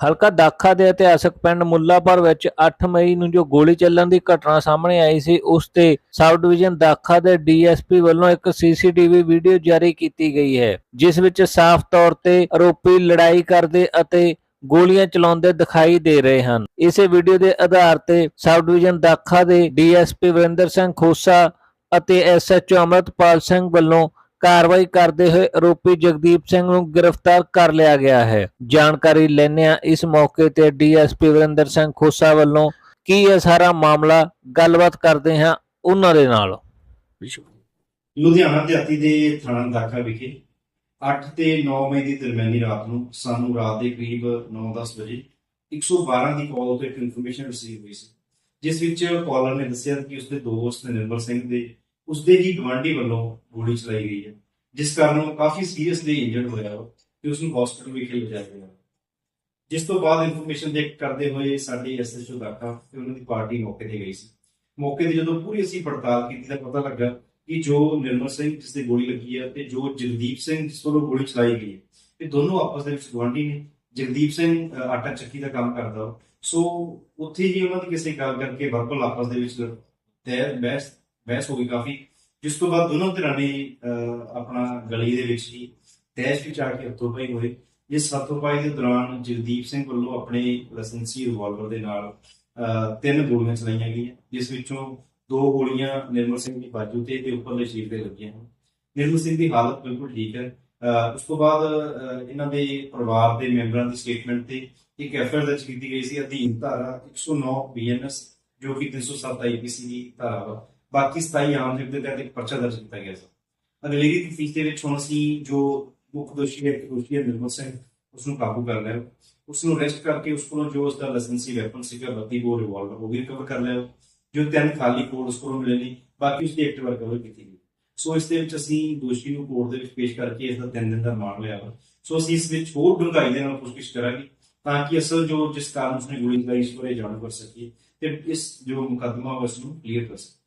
ਹਲਕਾ ਦਾਖਾ ਦੇ ਇਤਿਹਾਸਕ ਪਿੰਡ ਮੁੱਲਾਪੁਰ ਵਿੱਚ 8 ਮਈ ਨੂੰ ਜੋ ਗੋਲੀ ਚੱਲਣ ਦੀ ਘਟਨਾ ਸਾਹਮਣੇ ਆਈ ਸੀ, ਉਸ ਤੇ ਸਬ ਡਿਵੀਜ਼ਨ ਦਾਖਾ ਦੇ ਡੀਐਸਪੀ ਵੱਲੋਂ ਇੱਕ ਸੀਸੀਟੀਵੀ ਵੀਡੀਓ ਜਾਰੀ ਕੀਤੀ ਗਈ ਹੈ, ਜਿਸ ਵਿੱਚ ਸਾਫ਼ ਤੌਰ ਤੇ ਆਰੋਪੀ ਲੜਾਈ ਕਰਦੇ ਅਤੇ ਗੋਲੀਆਂ ਚਲਾਉਂਦੇ ਦਿਖਾਈ ਦੇ ਰਹੇ ਹਨ। ਇਸੇ ਵੀਡੀਓ ਦੇ ਆਧਾਰ ਤੇ ਸਬ ਡਿਵੀਜ਼ਨ ਦਾਖਾ ਦੇ ਡੀਐਸਪੀ ਵਰਿੰਦਰ ਸਿੰਘ ਖੋਸਾ ਅਤੇ ਐਸਐਚਓ ਅਮਰਤਪਾਲ ਸਿੰਘ ਵੱਲੋਂ ਕਾਰਵਾਈ ਕਰਦੇ ਹੋਏ ਆਰੋਪੀ ਜਗਦੀਪ ਸਿੰਘ ਨੂੰ ਗ੍ਰਿਫਤਾਰ ਕਰ ਲਿਆ ਗਿਆ ਹੈ। ਜਾਣਕਾਰੀ ਲੈਂਦੇ ਇਸ ਮੌਕੇ ਤੇ ਡੀਐਸਪੀ ਵਰਿੰਦਰ ਸਿੰਘ ਖੋਸਾ ਵੱਲੋਂ ਕੀ ਇਹ ਸਾਰਾ ਮਾਮਲਾ ਗੱਲਬਾਤ ਕਰਦੇ ਹਾਂ ਉਹਨਾਂ ਦੇ ਨਾਲ। ਲੁਧਿਆਣਾ ਦਿਹਾਤੀ ਦੇ ਥਾਣਾ ਦਾਖਾ ਵਿਖੇ 8 ਤੇ 9 ਮਈ ਦੀ ਦਰਮਿਆਨੀ ਰਾਤ ਨੂੰ ਸਾਨੂੰ ਰਾਤ ਦੇ ਕਰੀਬ 9-10 ਵਜੇ 112 ਦੀ ਕਾਲ ਤੋਂ ਇਨਫੋਰਮੇਸ਼ਨ ਰਿਸੀਵ ਹੋਈ ਸੀ, ਜਿਸ ਵਿੱਚ ਕਾਲਰ ਨੇ ਦੱਸਿਆ ਕਿ ਉਸਦੇ ਦੋਸਤ ਨਿਰਮਲ ਸਿੰਘ ਦੇ ਉਸਦੇ ਹੀ ਗਵਾਂਢੀ ਵੱਲੋਂ ਗੋਲੀ ਚਲਾਈ ਗਈ ਹੈ, ਜਿਸ ਕਾਰਨ ਉਹ ਕਾਫੀ ਸੀਰੀਅਸਲੀ ਇੰਜਰਡ ਹੋਇਆ ਤੇ ਉਸ ਨੂੰ ਹਸਪੀਟਲ ਵਿਖੇ ਲਿਜਾਇਆ ਗਿਆ ਜਿਸ ਤੋਂ ਬਾਅਦ ਇਨਫੋਰਮੇਸ਼ਨ ਦੇ ਕਰਦੇ ਹੋਏ ਸਾਡੇ ਐਸਐਸਓ ਦਾਖਾ ਤੇ ਉਹਨਾਂ ਦੀ ਪਾਰਟੀ ਮੌਕੇ ਤੇ ਗਈ ਸੀ। ਮੌਕੇ ਤੇ ਜਦੋਂ ਪੂਰੀ ਅਸੀਂ ਪੜਤਾਲ ਕੀਤੀ ਤਾਂ ਪਤਾ ਲੱਗਾ ਕਿ ਜੋ ਨਿਰਮਲ ਸਿੰਘ, ਜਿਸ ਤੇ ਗੋਲੀ ਲੱਗੀ ਹੈ ਤੇ ਜੋ ਜਗਦੀਪ ਸਿੰਘ, ਜਿਸ ਵੱਲੋਂ ਗੋਲੀ ਚਲਾਈ ਗਈ ਹੈ, ਇਹ ਦੋਨੋਂ ਆਪਸ ਦੇ ਵਿੱਚ ਗੁਆਂਢੀ ਨੇ। ਜਗਦੀਪ ਸਿੰਘ ਆਟਾ ਚੱਕੀ ਦਾ ਕੰਮ ਕਰਦਾ ਸੋ ਉੱਥੇ ਹੀ ਉਹਨਾਂ ਦੀ ਕਿਸੇ ਗੱਲ ਕਰਕੇ ਵਰਬਲ ਆਪਸ ਦੇ ਵਿੱਚ ਤੈ ਬਹਿਸ ਬਹਿਸ ਹੋ ਗਈ ਕਾਫੀ। ਜਿਸ ਤੋਂ ਬਾਅਦ ਦੋਨੋਂ ਧਿਰਾਂ ਨੇ ਆਪਣਾ ਗਲੀ ਦੇ ਵਿੱਚ ਹੀ ਤੈਸ਼ ਵਿੱਚ ਆ ਕੇ ਹੱਥੋਂ ਪਾਈ ਹੋਏ। ਇਸ ਹੱਥੋਂ ਪਾਈ ਦੇ ਦੌਰਾਨ ਜਗਦੀਪ ਸਿੰਘ ਵੱਲੋਂ ਆਪਣੇ ਲਾਇਸੈਂਸੀ ਰਿਵਾਲਵਰ ਦੇ ਨਾਲ ਤਿੰਨ ਗੋਲੀਆਂ ਚਲਾਈਆਂ ਗਈਆਂ, ਜਿਸ ਵਿੱਚੋਂ ਦੋ ਗੋਲੀਆਂ ਨਿਰਮਲ ਸਿੰਘ ਦੀ ਬਾਜੂ ਤੇ ਤੇ ਉੱਪਰਲੇ ਸ਼ਰੀਰ ਤੇ ਲੱਗੀਆਂ ਹਨ। ਨਿਰਮਲ ਸਿੰਘ ਦੀ ਹਾਲਤ ਬਿਲਕੁਲ ਠੀਕ ਹੈ। ਉਸ ਤੋਂ ਬਾਅਦ ਇਹਨਾਂ ਦੇ ਪਰਿਵਾਰ ਦੇ ਮੈਂਬਰਾਂ ਦੀ ਸਟੇਟਮੈਂਟ ਤੇ ਇੱਕ ਐਫਆਈਆਰ ਦਰਜ ਕੀਤੀ ਗਈ ਸੀ, ਅਧੀਨ ਧਾਰਾ 109 ਬੀਐਨਐਸ ਜੋ ਕਿ 307 ਆਈਪੀਸੀ ਦੀ ਧਾਰਾ ਵਾ। ਬਾਕੀ 27 ਆਮ ਦੇ ਦੇ ਤਹਿਤ ਇੱਕ ਪਰਚਾ ਦਰਜ ਕੀਤਾ ਗਿਆ ਸੀ। ਅਗਲੇਰੀ ਦੀ ਤਫਤੀਸ਼ ਦੇ ਵਿੱਚ ਹੁਣ ਅਸੀਂ ਜੋ ਮੁੱਖ ਦੋਸ਼ੀ ਹੈ ਦੋਸ਼ੀ ਹੈ ਨਿਰਮਲ ਸਿੰਘ ਉਸ ਨੂੰ ਕਾਬੂ ਕਰ ਲਿਆ ਉਸ ਨੂੰ ਅਰੈਸਟ ਕਰਕੇ ਉਸ ਕੋਲੋਂ ਜੋ ਉਸ ਦਾ ਲਾਇਸੈਂਸੀ ਵੈਪਨ ਸੀਗਾ 32 ਬੋਰ ਰਿਵਾਲਵਰ ਉਹ ਵੀ ਰਿਕਵਰ ਕਰ ਲਿਆ ਜੋ ਤਿੰਨ ਖਾਲੀ ਕੋਡ ਉਸ ਕੋਲੋਂ ਮਿਲੇ ਨੇ, ਬਾਕੀ ਉਸ ਦੀ ਐਕਟਿਵ ਰਿਕਵਰ ਕੀਤੀ ਗਈ। ਸੋ ਇਸ ਦੇ ਵਿੱਚ ਅਸੀਂ ਦੋਸ਼ੀ ਨੂੰ ਕੋਰਟ ਦੇ ਵਿੱਚ ਪੇਸ਼ ਕਰਕੇ ਇਸ ਦਾ 3 ਦਿਨ ਦਾ ਰਿਮਾਂਡ ਲਿਆ ਵਾ। ਸੋ ਅਸੀਂ ਇਸ ਵਿੱਚ ਹੋਰ ਡੂੰਘਾਈ ਦੇ ਨਾਲ ਪੁੱਛਗਿੱਛ ਕਰਾਂਗੇ, ਤਾਂ ਕਿ ਅਸਲ ਜੋ ਜਿਸ ਕਾਰਨ ਉਸਨੇ ਗੋਲੀ ਚਲਾਈ, ਇਸ ਬਾਰੇ ਜਾਣੂ ਕਰ ਸਕੀਏ ਤੇ ਇਸ ਜੋ ਮੁਕੱਦਮਾ ਵਾ ਉਸ ਨੂੰ ਕਲੀਅਰ ਕਰ ਸਕੀਏ।